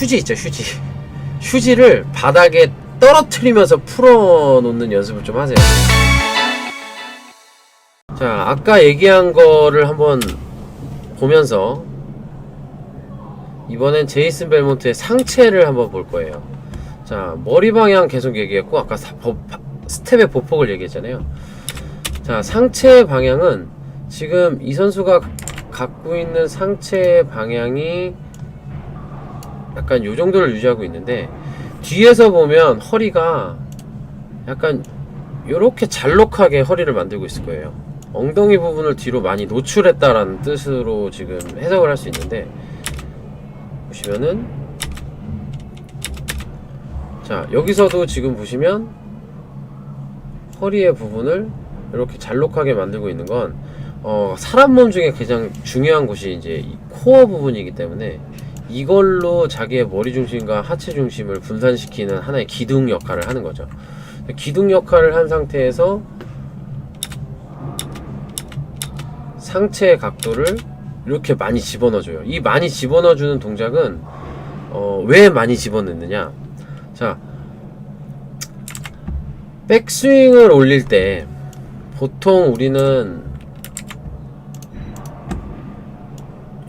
휴지 있죠 휴지. 휴지를 바닥에 떨어뜨리면서 풀어놓는 연습을 좀 하세요. 자 아까 얘기한 거를 한번 보면서 이번엔 제이슨 벨몬트의 상체를 한번 볼 거예요. 자 머리 방향 계속 얘기했고 아까 스텝의 보폭을 얘기했잖아요. 자 상체 방향은 지금 이 선수가 갖고 있는 상체 방향이 약간 요 정도를 유지하고 있는데 뒤에서 보면 허리가 약간 요렇게 잘록하게 허리를 만들고 있을 거예요. 엉덩이 부분을 뒤로 많이 노출했다라는 뜻으로 지금 해석을 할 수 있는데 보시면은 자 여기서도 지금 보시면 허리의 부분을 이렇게 잘록하게 만들고 있는 건 어, 사람 몸 중에 가장 중요한 곳이 이제 이 코어 부분이기 때문에 이걸로 자기의 머리 중심과 하체 중심을 분산시키는 하나의 기둥 역할을 하는 거죠. 기둥 역할을 한 상태에서 상체의 각도를 이렇게 많이 집어넣어줘요. 이 많이 집어넣어주는 동작은 어, 왜 많이 집어넣느냐? 자, 백스윙을 올릴 때 보통 우리는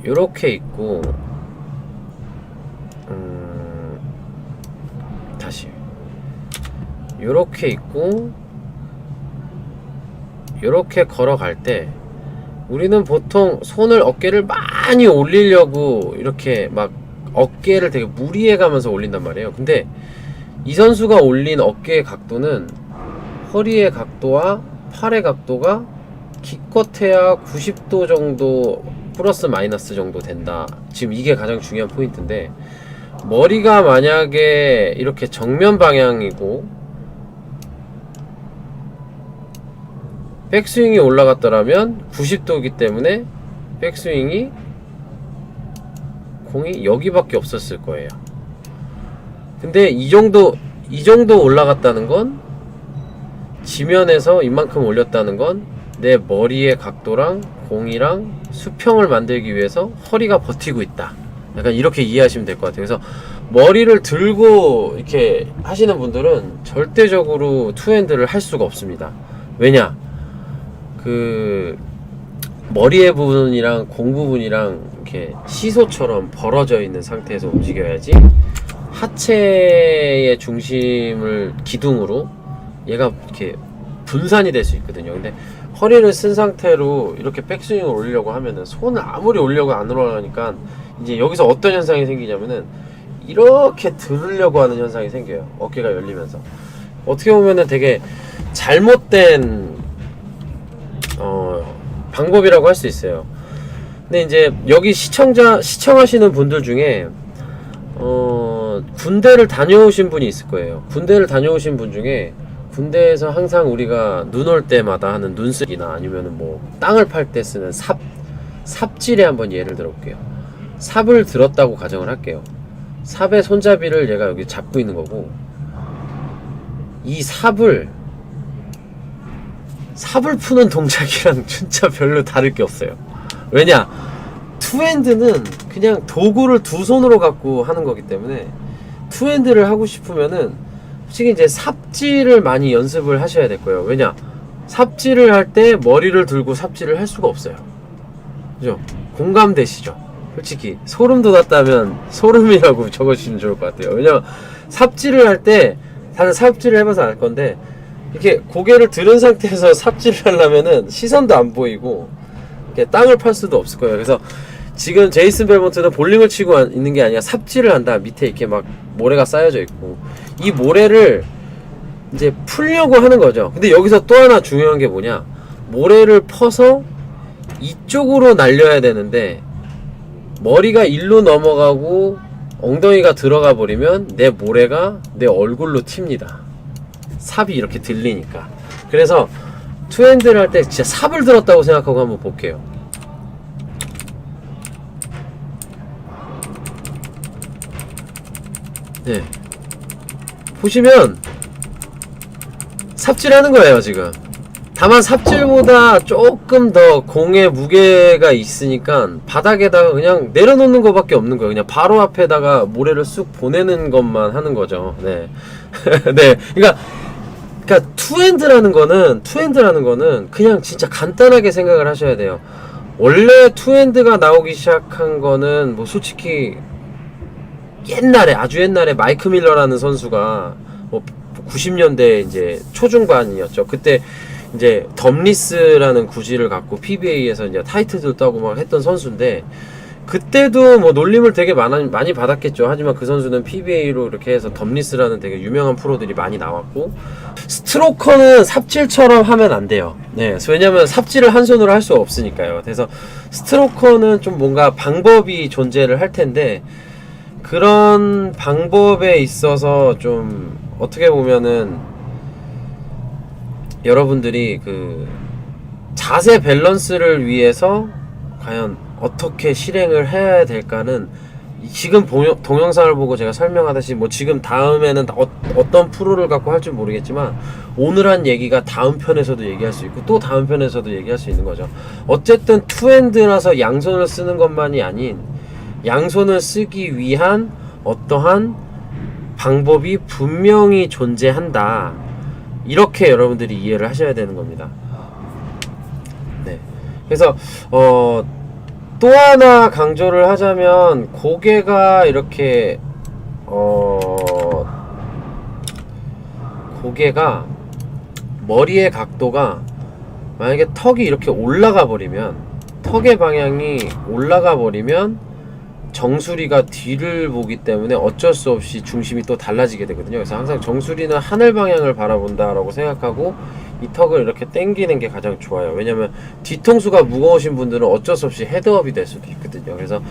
이렇게 있고 이렇게 있고 이렇게 걸어갈 때 우리는 보통 손을 어깨를 많이 올리려고 이렇게 막 어깨를 되게 무리해 가면서 올린단 말이에요. 근데 이 선수가 올린 어깨의 각도는 허리의 각도와 팔의 각도가 기껏해야 90도 정도 플러스 마이너스 정도 된다. 지금 이게 가장 중요한 포인트인데 머리가 만약에 이렇게 정면 방향이고 백스윙이 올라갔더라면 90도이기 때문에 백스윙이 공이 여기밖에 없었을 거예요. 근데 이 정도 이 정도 올라갔다는 건 지면에서 이만큼 올렸다는 건 내 머리의 각도랑 공이랑 수평을 만들기 위해서 허리가 버티고 있다. 약간 이렇게 이해하시면 될 것 같아요. 그래서 머리를 들고 이렇게 하시는 분들은 절대적으로 투핸드를 할 수가 없습니다. 왜냐? 그 머리의 부분이랑 공 부분이랑 이렇게 시소처럼 벌어져 있는 상태에서 움직여야지 하체의 중심을 기둥으로 얘가 이렇게 분산이 될 수 있거든요. 근데 허리를 쓴 상태로 이렇게 백스윙을 올리려고 하면은 손을 아무리 올려고 안 올라가니까 이제 여기서 어떤 현상이 생기냐면은 이렇게 들으려고 하는 현상이 생겨요. 어깨가 열리면서. 어떻게 보면은 되게 잘못된 어, 방법이라고 할 수 있어요. 근데 이제 여기 시청자 시청하시는 분들 중에 어, 군대를 다녀오신 분이 있을 거예요. 군대를 다녀오신 분 중에 군대에서 항상 우리가 눈 올 때마다 하는 눈쓰기나 아니면은 뭐 땅을 팔 때 쓰는 삽 삽질에 한번 예를 들어볼게요. 삽을 들었다고 가정을 할게요. 삽의 손잡이를 얘가 여기 잡고 있는 거고 이 삽을 삽을 푸는 동작이랑 진짜 별로 다를 게 없어요. 왜냐? 투핸드는 그냥 도구를 두 손으로 갖고 하는 거기 때문에 투핸드를 하고 싶으면은 솔직히 이제 삽질을 많이 연습을 하셔야 될 거예요. 왜냐? 삽질을 할 때 머리를 들고 삽질을 할 수가 없어요. 그죠? 공감되시죠? 솔직히 소름 돋았다면 소름이라고 적어주시면 좋을 것 같아요. 왜냐면 삽질을 할 때 다들 삽질을 해봐서 알 건데 이렇게 고개를 들은 상태에서 삽질을 하려면은 시선도 안 보이고 땅을 팔 수도 없을 거예요. 그래서 지금 제이슨 벨몬트는 볼링을 치고 안- 있는 게 아니라 삽질을 한다. 밑에 이렇게 막 모래가 쌓여져 있고 이 모래를 이제 풀려고 하는 거죠. 근데 여기서 또 하나 중요한 게 뭐냐? 모래를 퍼서 이쪽으로 날려야 되는데 머리가 일로 넘어가고 엉덩이가 들어가 버리면 내 모래가 내 얼굴로 튑니다. 삽이 이렇게 들리니까. 그래서 투핸드를 할 때 진짜 삽을 들었다고 생각하고 한번 볼게요. 네. 보시면 삽질하는 거예요, 지금. 다만 삽질보다 조금 더 공의 무게가 있으니까 바닥에다가 그냥 내려놓는 것밖에 없는 거예요. 그냥 바로 앞에다가 모래를 쑥 보내는 것만 하는 거죠. 네. 네. 그러니까 그러니까 투핸드라는 거는 투핸드라는 거는 그냥 진짜 간단하게 생각을 하셔야 돼요. 원래 투핸드가 나오기 시작한 거는 뭐 솔직히 옛날에 아주 옛날에 마이크 밀러라는 선수가 뭐 90년대 이제 초중반이었죠. 그때 이제 덤리스라는 구질을 갖고 PBA에서 이제 타이틀도 따고 막 했던 선수인데 그때도 뭐 놀림을 되게 많이, 많이 받았겠죠. 하지만 그 선수는 PBA로 이렇게 해서 덤리스라는 되게 유명한 프로들이 많이 나왔고 스트로커는 삽질처럼 하면 안 돼요. 네, 왜냐면 삽질을 한 손으로 할 수 없으니까요. 그래서 스트로커는 좀 뭔가 방법이 존재를 할 텐데 그런 방법에 있어서 좀 어떻게 보면은 여러분들이 그 자세 밸런스를 위해서 과연 어떻게 실행을 해야 될까는 지금 동영, 동영상을 보고 제가 설명하듯이 뭐 지금 다음에는 어, 어떤 프로를 갖고 할지 모르겠지만 오늘 한 얘기가 다음 편에서도 얘기할 수 있고 또 다음 편에서도 얘기할 수 있는 거죠. 어쨌든 투핸드라서 양손을 쓰는 것만이 아닌 양손을 쓰기 위한 어떠한 방법이 분명히 존재한다. 이렇게 여러분들이 이해를 하셔야 되는 겁니다. 네. 그래서 어, 또 하나 강조를 하자면 고개가 이렇게 어, 고개가 머리의 각도가 만약에 턱이 이렇게 올라가 버리면 턱의 방향이 올라가 버리면 정수리가 뒤를 보기 때문에 어쩔 수 없이 중심이 또 달라지게 되거든요. 그래서 항상 정수리는 하늘 방향을 바라본다라고 생각하고 이 턱을 이렇게 당기는 게 가장 좋아요. 왜냐면 뒤통수가 무거우신 분들은 어쩔 수 없이 헤드업이 될 수도 있거든요. 그래서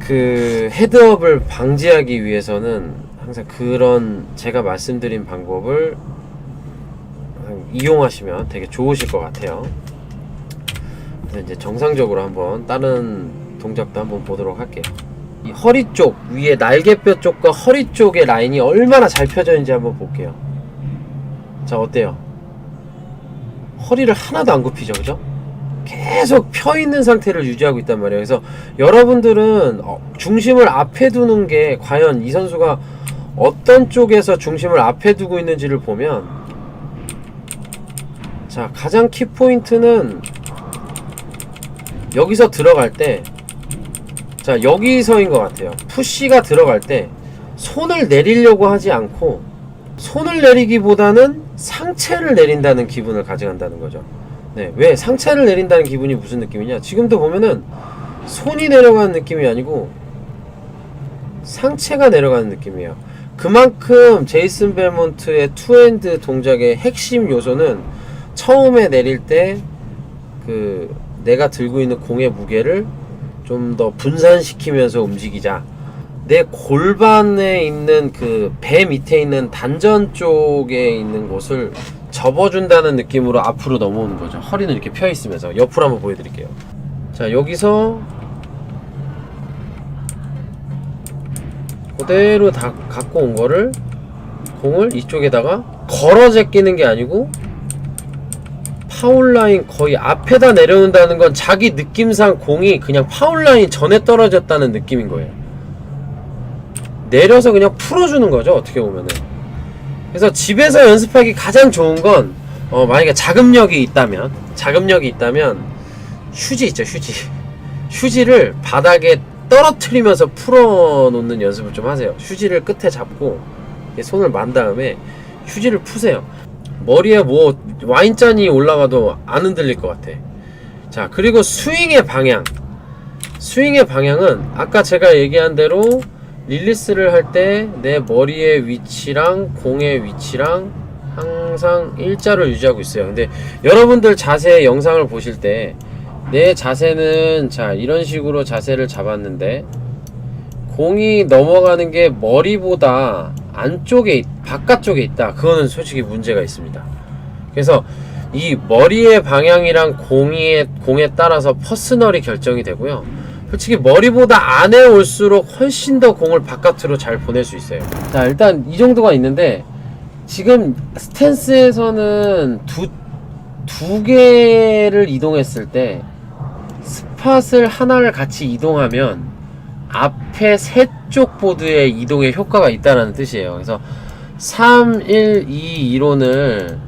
그 헤드업을 방지하기 위해서는 항상 그런 제가 말씀드린 방법을 이용하시면 되게 좋으실 것 같아요. 이제 정상적으로 한번 다른 동작도 한번 보도록 할게요. 이 허리 쪽 위에 날개뼈 쪽과 허리 쪽의 라인이 얼마나 잘 펴져 있는지 한번 볼게요. 자 어때요? 허리를 하나도 안 굽히죠, 그죠? 계속 펴 있는 상태를 유지하고 있단 말이에요. 그래서 여러분들은 어, 중심을 앞에 두는 게 과연 이 선수가 어떤 쪽에서 중심을 앞에 두고 있는지를 보면 자 가장 키 포인트는 여기서 들어갈 때, 자, 여기서인 것 같아요. 푸시가 들어갈 때, 손을 내리려고 하지 않고, 손을 내리기보다는 상체를 내린다는 기분을 가져간다는 거죠. 네, 왜? 상체를 내린다는 기분이 무슨 느낌이냐? 지금도 보면은, 손이 내려가는 느낌이 아니고, 상체가 내려가는 느낌이에요. 그만큼 제이슨 벨몬트의 투핸드 동작의 핵심 요소는 처음에 내릴 때, 그, 내가 들고 있는 공의 무게를 좀 더 분산시키면서 움직이자. 내 골반에 있는 그 배 밑에 있는 단전 쪽에 있는 곳을 접어준다는 느낌으로 앞으로 넘어오는 거죠. 허리는 이렇게 펴 있으면서 옆으로 한번 보여드릴게요. 자 여기서 그대로 다 갖고 온 거를 공을 이쪽에다가 걸어 제끼는 게 아니고 파울라인 거의 앞에다 내려놓는다는 건 자기 느낌상 공이 그냥 파울라인 전에 떨어졌다는 느낌인 거예요. 내려서 그냥 풀어주는 거죠, 어떻게 보면은. 그래서 집에서 연습하기 가장 좋은 건, 어, 만약에 자금력이 있다면, 자금력이 있다면, 휴지 있죠, 휴지. 휴지를 바닥에 떨어뜨리면서 풀어놓는 연습을 좀 하세요. 휴지를 끝에 잡고, 손을 만 다음에, 휴지를 푸세요. 머리에 뭐 와인잔이 올라가도 안 흔들릴 것 같아. 자, 그리고 스윙의 방향. 스윙의 방향은 아까 제가 얘기한 대로 릴리스를 할 때 내 머리의 위치랑 공의 위치랑 항상 일자를 유지하고 있어요. 근데 여러분들 자세 영상을 보실 때 내 자세는 자, 이런 식으로 자세를 잡았는데 공이 넘어가는 게 머리보다 안쪽에 있- 바깥쪽에 있다. 그거는 솔직히 문제가 있습니다. 그래서 이 머리의 방향이랑 공의 공에 따라서 퍼스널이 결정이 되고요. 솔직히 머리보다 안에 올수록 훨씬 더 공을 바깥으로 잘 보낼 수 있어요. 자, 일단 이 정도가 있는데 지금 스탠스에서는 두, 두 개를 이동했을 때 스팟을 하나를 같이 이동하면 앞에 세 쪽 보드의 이동에 효과가 있다는 뜻이에요. 그래서 3, 1, 2 이론을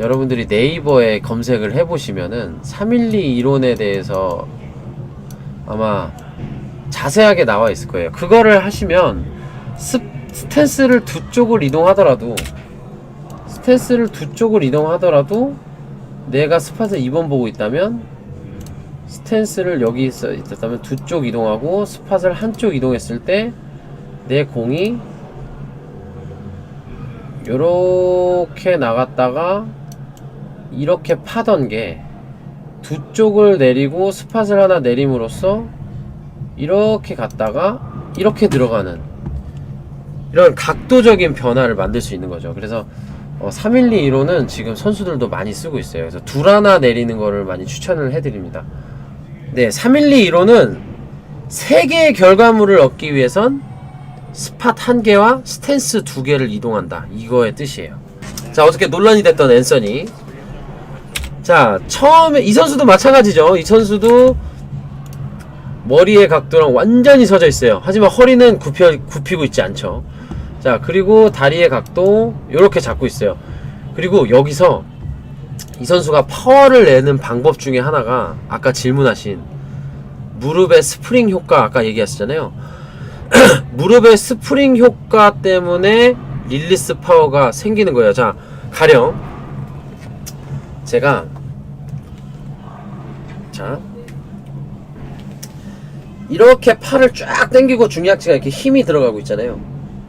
여러분들이 네이버에 검색을 해보시면은 312 이론에 대해서 아마 자세하게 나와 있을 거예요. 그거를 하시면 스, 스탠스를 두 쪽을 이동하더라도 스탠스를 두 쪽을 이동하더라도 내가 스팟을 2번 보고 있다면 스탠스를 여기 있었다면 두 쪽 이동하고 스팟을 한쪽 이동했을 때 내 공이 요렇게 나갔다가 이렇게 파던 게 두 쪽을 내리고 스팟을 하나 내림으로써 이렇게 갔다가 이렇게 들어가는 이런 각도적인 변화를 만들 수 있는 거죠. 그래서 어, 312 1호는 지금 선수들도 많이 쓰고 있어요. 그래서 둘 하나 내리는 거를 많이 추천을 해드립니다. 네, 312 1호는 세 개의 결과물을 얻기 위해선 스팟 한 개와 스탠스 두 개를 이동한다. 이거의 뜻이에요. 자, 어떻게 논란이 됐던 앤서니. 자, 처음에 이 선수도 마찬가지죠. 이 선수도 머리의 각도랑 완전히 서져 있어요. 하지만 허리는 굽혀, 굽히고 있지 않죠. 자, 그리고 다리의 각도 이렇게 잡고 있어요. 그리고 여기서 이 선수가 파워를 내는 방법 중에 하나가 아까 질문하신 무릎의 스프링 효과 아까 얘기하셨잖아요. 무릎의 스프링 효과 때문에 릴리스 파워가 생기는 거예요. 자, 가령 제가 자 이렇게 팔을 쫙 당기고 중약지가 이렇게 힘이 들어가고 있잖아요.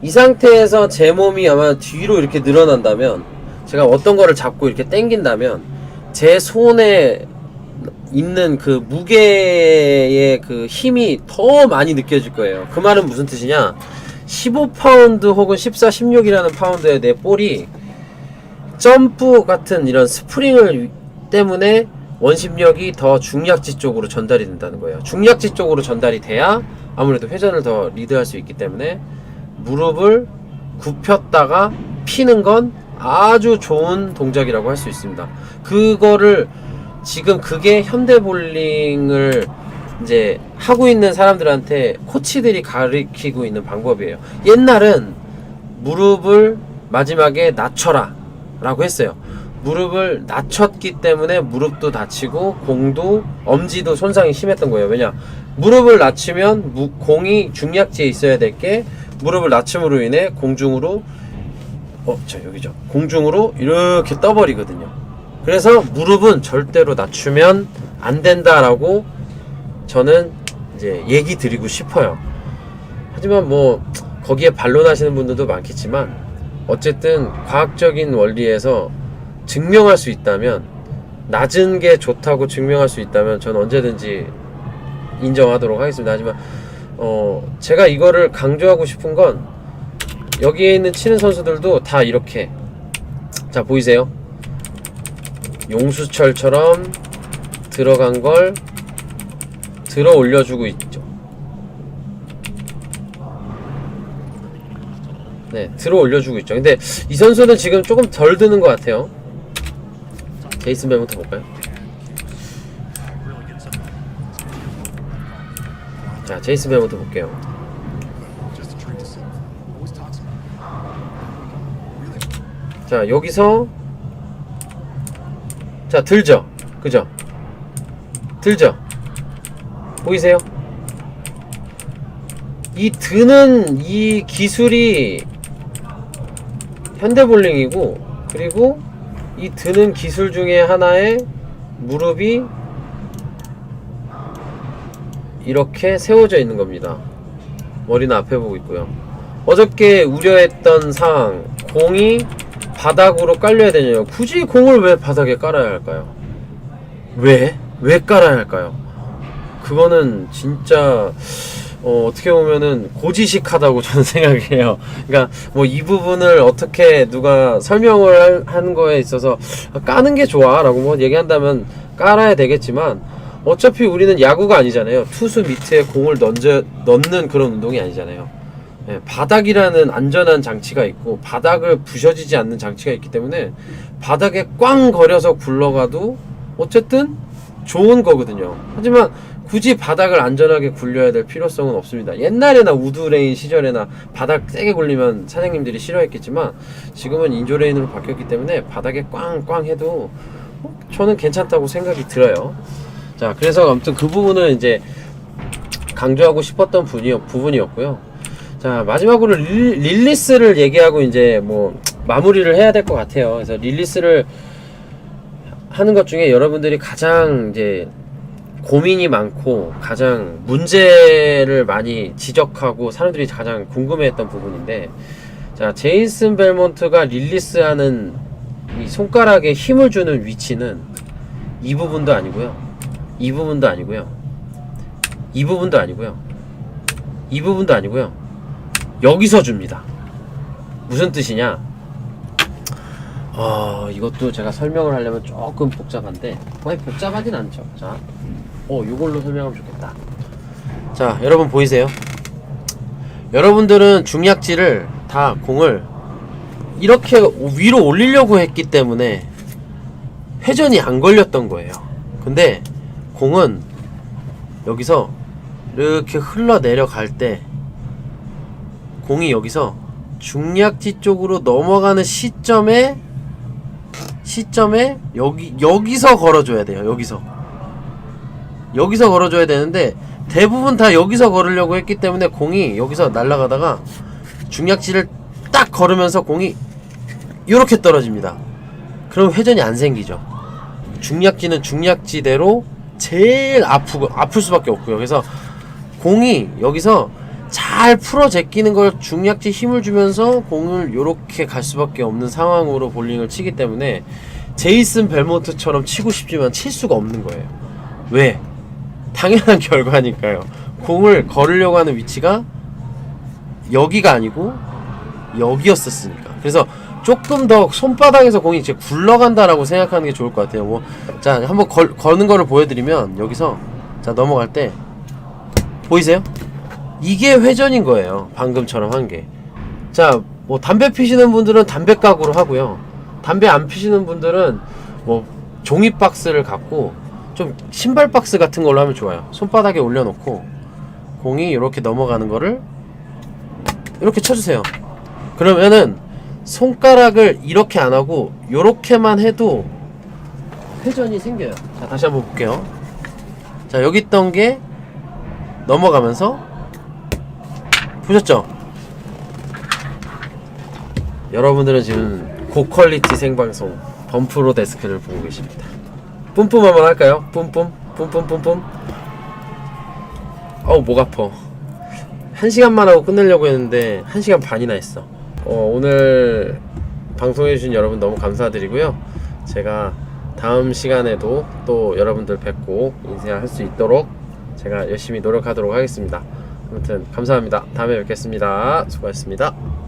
이 상태에서 제 몸이 아마 뒤로 이렇게 늘어난다면 제가 어떤 거를 잡고 이렇게 당긴다면 제 손에 있는 그 무게의 그 힘이 더 많이 느껴질 거예요. 그 말은 무슨 뜻이냐? 15파운드 혹은 14, 16이라는 파운드의 내 볼이 점프 같은 이런 스프링을 때문에 원심력이 더 중약지 쪽으로 전달이 된다는 거예요. 중약지 쪽으로 전달이 돼야 아무래도 회전을 더 리드할 수 있기 때문에 무릎을 굽혔다가 피는 건 아주 좋은 동작이라고 할 수 있습니다. 그거를 지금 그게 현대 볼링을 이제 하고 있는 사람들한테 코치들이 가르치고 있는 방법이에요. 옛날은 무릎을 마지막에 낮춰라 라고 했어요. 무릎을 낮췄기 때문에 무릎도 다치고 공도 엄지도 손상이 심했던 거예요. 왜냐? 무릎을 낮추면 무- 공이 중약지에 있어야 될 게 무릎을 낮춤으로 인해 공중으로 어, 저 여기죠. 공중으로 이렇게 떠버리거든요. 그래서 무릎은 절대로 낮추면 안 된다라고 저는 이제 얘기 드리고 싶어요. 하지만 뭐 거기에 반론하시는 분들도 많겠지만 어쨌든 과학적인 원리에서 증명할 수 있다면 낮은 게 좋다고 증명할 수 있다면 저는 언제든지 인정하도록 하겠습니다. 하지만 어 제가 이거를 강조하고 싶은 건 여기에 있는 치는 선수들도 다 이렇게 자 보이세요? 용수철처럼 들어간 걸 들어 올려주고 있죠. 네, 들어 올려주고 있죠. 근데 이 선수는 지금 조금 덜 드는 것 같아요. 제이슨 벨부터 볼까요? 자, 제이슨 벨부터 볼게요. 자, 여기서 자, 들죠? 그죠? 들죠? 보이세요? 이 드는 이 기술이 현대볼링이고 그리고 이 드는 기술 중에 하나에 무릎이 이렇게 세워져 있는 겁니다. 머리는 앞에 보고 있고요. 어저께 우려했던 상황 공이 바닥으로 깔려야 되냐요. 굳이 공을 왜 바닥에 깔아야 할까요? 왜? 왜 깔아야 할까요? 그거는 진짜 어, 어떻게 보면은 고지식하다고 저는 생각해요. 그러니까 뭐 이 부분을 어떻게 누가 설명을 할- 하는 거에 있어서 까는 게 좋아라고 뭐 얘기한다면 깔아야 되겠지만 어차피 우리는 야구가 아니잖아요. 투수 밑에 공을 던져 넣는 그런 운동이 아니잖아요. 예, 바닥이라는 안전한 장치가 있고 바닥을 부셔지지 않는 장치가 있기 때문에 바닥에 꽝 거려서 굴러가도 어쨌든 좋은 거거든요. 하지만 굳이 바닥을 안전하게 굴려야 될 필요성은 없습니다. 옛날에나 우드레인 시절에나 바닥 세게 굴리면 사장님들이 싫어했겠지만 지금은 인조레인으로 바뀌었기 때문에 바닥에 꽝꽝 해도 어, 저는 괜찮다고 생각이 들어요. 자, 그래서 아무튼 그 부분은 이제 강조하고 싶었던 분이, 부분이었 고요. 자, 마지막으로 릴, 릴리스를 얘기하고 이제 뭐 마무리를 해야 될 것 같아요. 그래서 릴리스를 하는 것 중에 여러분들이 가장 이제 고민이 많고 가장 문제를 많이 지적하고 사람들이 가장 궁금해했던 부분인데 자 제이슨 벨몬트가 릴리스하는 이 손가락에 힘을 주는 위치는 이 부분도 아니고요. 이 부분도 아니고요. 이 부분도 아니고요. 이 부분도 아니고요. 여기서 줍니다. 무슨 뜻이냐 어, 이것도 제가 설명을 하려면 조금 복잡한데 거의 복잡하진 않죠 자 어, 이걸로 설명하면 좋겠다. 자, 여러분 보이세요? 여러분들은 중약지를 다 공을 이렇게 위로 올리려고 했기 때문에 회전이 안 걸렸던 거예요. 근데 공은 여기서 이렇게 흘러 내려갈 때 공이 여기서 중약지 쪽으로 넘어가는 시점에 시점에 여기 여기서 걸어줘야 돼요. 여기서 여기서 걸어줘야 되는데 대부분 다 여기서 걸으려고 했기 때문에 공이 여기서 날아가다가 중약지를 딱 걸으면서 공이 이렇게 떨어집니다. 그럼 회전이 안 생기죠. 중약지는 중약지대로 제일 아프고 아플 수밖에 없고요. 그래서 공이 여기서 잘 풀어 제끼는 걸 중약지 힘을 주면서 공을 이렇게 갈 수밖에 없는 상황으로 볼링을 치기 때문에 제이슨 벨몬트처럼 치고 싶지만 칠 수가 없는 거예요. 왜? 당연한 결과니까요. 공을 걸으려고 하는 위치가 여기가 아니고 여기였었으니까. 그래서 조금 더 손바닥에서 공이 이제 굴러간다라고 생각하는 게 좋을 것 같아요. 뭐, 자, 한번 걸, 거는 거를 보여드리면 여기서 자 넘어갈 때 보이세요? 이게 회전인 거예요. 방금처럼 한 게. 자, 뭐 담배 피시는 분들은 담배 각으로 하고요. 담배 안 피시는 분들은 뭐 종이 박스를 갖고 좀 신발 박스 같은 걸로 하면 좋아요. 손바닥에 올려놓고 공이 이렇게 넘어가는 거를 이렇게 쳐주세요. 그러면은 손가락을 이렇게 안 하고 이렇게만 해도 회전이 생겨요. 자 다시 한번 볼게요. 자 여기 있던 게 넘어가면서 보셨죠? 여러분들은 지금 고퀄리티 생방송 범프로 데스크를 보고 계십니다. 뿜뿜 한번 할까요? 뿜뿜 뿜뿜 뿜뿜 어우 목 아파 한 시간만 하고 끝내려고 했는데 한 시간 반이나 했어 어, 오늘 방송해주신 여러분 너무 감사드리고요 제가 다음 시간에도 또 여러분들 뵙고 인사할 수 있도록 제가 열심히 노력하도록 하겠습니다 아무튼 감사합니다. 다음에 뵙겠습니다. 수고하셨습니다